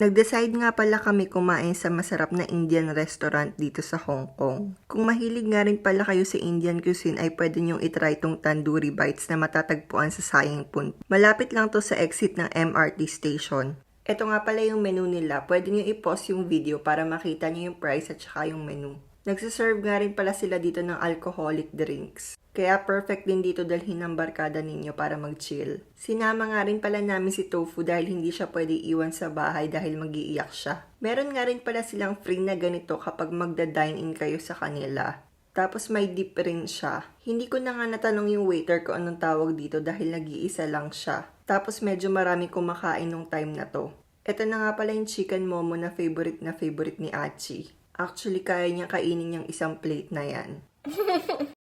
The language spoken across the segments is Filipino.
Nag-decide nga pala kami kumain sa masarap na Indian restaurant dito sa Hong Kong. Kung mahilig nga rin pala kayo sa Indian cuisine ay pwede niyong itry tong tandoori bites na matatagpuan sa Sayang Pun. Malapit lang to sa exit ng MRT station. Ito nga pala yung menu nila. Pwede niyo i-pause yung video para makita niyo yung price at saka yung menu. Nagsiserve nga rin pala sila dito ng alcoholic drinks. Kaya perfect din dito dalhin ng barkada ninyo para mag-chill. Sinama nga rin pala namin si Tofu dahil hindi siya pwede iwan sa bahay dahil magiiyak siya. Meron nga rin pala silang free na ganito kapag magda-dine-in kayo sa kanila. Tapos may dip rin siya. Hindi ko na nga natanong yung waiter ko anong tawag dito dahil nag-iisa lang siya. Tapos medyo marami kumakain nung time na to. Ito na nga pala yung chicken momo na favorite na favorite ni Achi. Actually, kaya niya kainin yung isang plate na yan.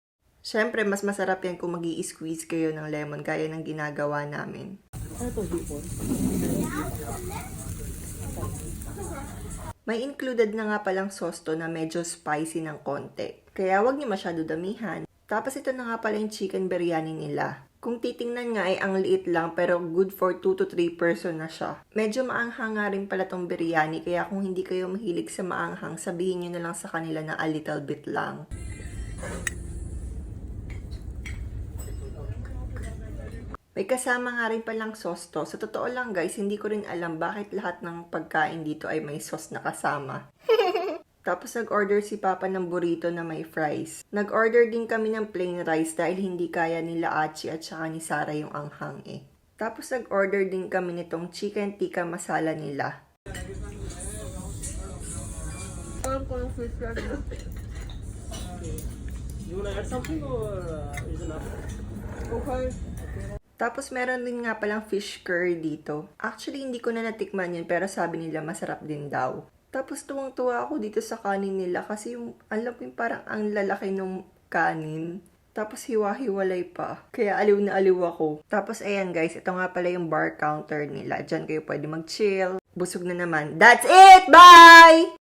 Siyempre, mas masarap yan kung mag squeeze kayo ng lemon gaya ng ginagawa namin. May included na nga palang sauce to na medyo spicy ng konti. Kaya wag niyo masyado damihan. Tapos ito na nga pala yung chicken biryani nila. Kung titingnan nga ay ang liit lang pero good for 2 to 3 person na siya. Medyo maanghang nga rin pala tong biryani kaya kung hindi kayo mahilig sa maanghang, sabihin nyo na lang sa kanila na a little bit lang. May kasama nga rin palang sauce to. Sa totoo lang guys, hindi ko rin alam bakit lahat ng pagkain dito ay may sauce na kasama. Tapos nag-order si Papa ng burrito na may fries. Nag-order din kami ng plain rice dahil hindi kaya nila Achi at saka ni Sara yung anghang eh. Tapos nag-order din kami nitong chicken tikka masala nila. You wanna add something or uh, is enough? Tapos meron din nga palang fish curry dito. Actually, hindi ko na natikman yun pero sabi nila masarap din daw. Tapos tuwang-tuwa ako dito sa kanin nila kasi yung, alam mo yung parang ang lalaki ng kanin. Tapos hiwa-hiwalay pa. Kaya aliw na aliw ako. Tapos ayan guys, ito nga pala yung bar counter nila. Diyan kayo pwede mag-chill. Busog na naman. That's it! Bye!